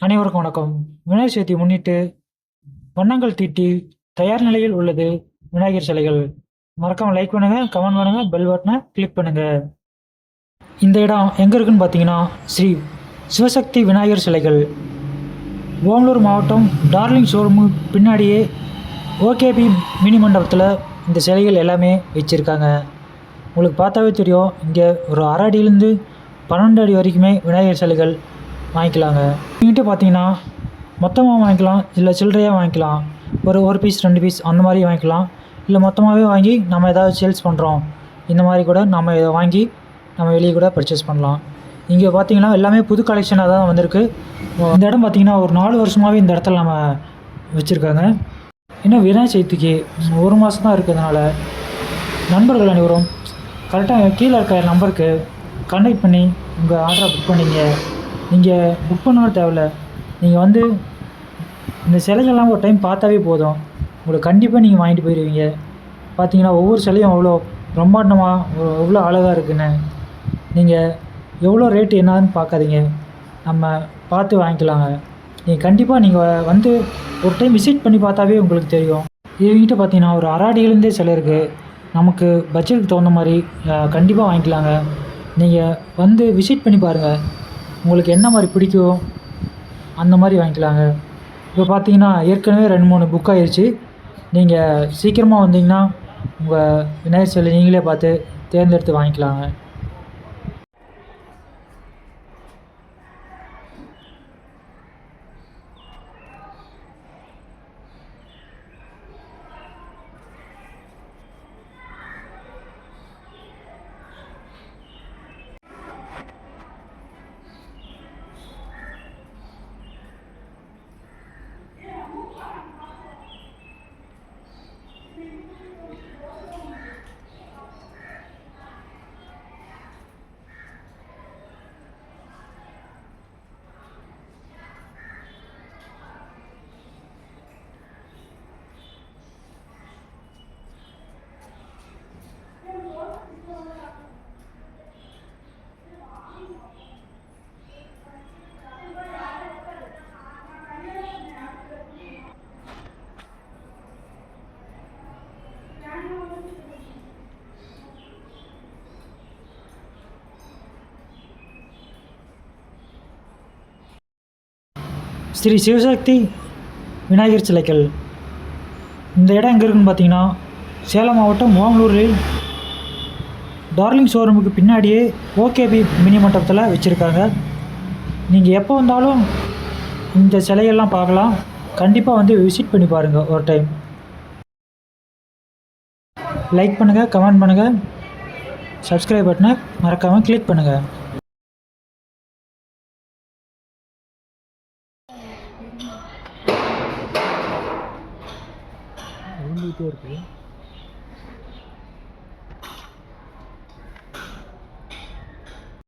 அனைவருக்கும் வணக்கம். விநாயகர் சதுர்த்தி முன்னிட்டு வண்ணங்கள் தீட்டி தயார் நிலையில் உள்ளது விநாயகர் சிலைகள். மறக்காம லைக் பண்ணுங்க கமெண்ட் பண்ணுங்க பெல் பட்டனை கிளிக் பண்ணுங்க. இந்த இடம் எங்க இருக்குன்னு பார்த்தீங்கன்னா ஸ்ரீ சிவசக்தி விநாயகர் சிலைகள். ஓமலூர் மாவட்டம் டார்லிங் ஷோரூமு பின்னாடியே ஓகேபி மினி மண்டபத்தில் இந்த சிலைகள் எல்லாமே வச்சுருக்காங்க. உங்களுக்கு பார்த்தாவே தெரியும் இங்கே ஒரு அரை அடியிலேருந்து பன்னெண்டு அடி வரைக்குமே விநாயகர் சிலைகள் வாங்கிக்கலாங்க. எங்கிட்ட பார்த்தீங்கன்னா மொத்தமாக வாங்கிக்கலாம் இல்லை சில்லறையாக வாங்கிக்கலாம். ஒரு ஒரு பீஸ் ரெண்டு பீஸ் அந்த மாதிரி வாங்கிக்கலாம். இல்லை மொத்தமாகவே வாங்கி நம்ம ஏதாவது சேல்ஸ் பண்ணுறோம் இந்த மாதிரி கூட நம்ம இதை வாங்கி நம்ம வெளியே கூட பர்ச்சேஸ் பண்ணலாம். இங்கே பார்த்தீங்கன்னா எல்லாமே புது கலெக்ஷனாக தான் வந்திருக்கு. இந்த இடம் பார்த்திங்கன்னா ஒரு நாலு வருஷமாகவே இந்த இடத்துல நம்ம வச்சுருக்காங்க. இன்னும் விநாயக சதுர்த்திக்கு ஒரு மாதம் தான் இருக்கிறதுனால நண்பர்கள் அனைவரும் கரெக்டாக கீழே இருக்க நம்பருக்கு கண்டெக்ட் பண்ணி உங்கள் ஆர்டரை புக் பண்ணிங்க. நீங்கள் புக் பண்ணவும் தேவையில்ல. நீங்கள் வந்து இந்த சிலைகள்லாம் ஒரு டைம் பார்த்தாவே போதும். உங்களுக்கு கண்டிப்பாக நீங்கள் வாங்கிட்டு போயிடுவீங்க பார்த்தீங்கன்னா ஒவ்வொரு சிலையும் அவ்வளோ பிரம்மாண்டமாக எவ்வளோ அழகாக இருக்குன்னு. நீங்கள் எவ்வளோ ரேட்டு என்னன்னு பார்க்காதீங்க. நம்ம பார்த்து வாங்கிக்கலாங்க. நீங்கள் கண்டிப்பாக நீங்கள் வந்து ஒரு டைம் விசிட் பண்ணி பார்த்தாவே உங்களுக்கு தெரியும். இவங்ககிட்ட பார்த்தீங்கன்னா ஒரு அராடியிலேருந்தே சிலை இருக்குது நமக்கு பட்ஜெட்டுக்கு தகுந்த மாதிரி கண்டிப்பாக வாங்கிக்கலாங்க. நீங்கள் வந்து விசிட் பண்ணி பாருங்கள் உங்களுக்கு என்ன மாதிரி பிடிக்கும்? அந்த மாதிரி வாங்கிக்கலாங்க. இப்போ பார்த்தீங்கன்னா ஏற்கனவே ரெண்டு மூணு புக் ஆயிடுச்சு நீங்கள் சீக்கிரமாக வந்தீங்கன்னா உங்கள் விநாயகர் சிலை நீங்களே பார்த்து தேர்ந்தெடுத்து வாங்கிக்கலாங்க. ஸ்ரீ சிவசக்தி விநாயகர் சிலைகள். இந்த இடம் எங்கே இருக்குன்னு பார்த்தீங்கன்னா சேலம் மாவட்டம் ஓமலூரில் டார்லிங் ஷோரூமுக்கு பின்னாடியே ஓகேபி மினி மண்டபத்தில் வச்சுருக்காங்க. நீங்கள் எப்போ வந்தாலும் இந்த சிலையெல்லாம் பார்க்கலாம். கண்டிப்பாக வந்து விசிட் பண்ணி பாருங்கள் ஒரு டைம் லைக் பண்ணுங்கள் கமெண்ட் பண்ணுங்கள் சப்ஸ்கிரைப் பட்டனை மறக்காமல் கிளிக் பண்ணுங்கள் விழுந்துகிட்டே இருக்குது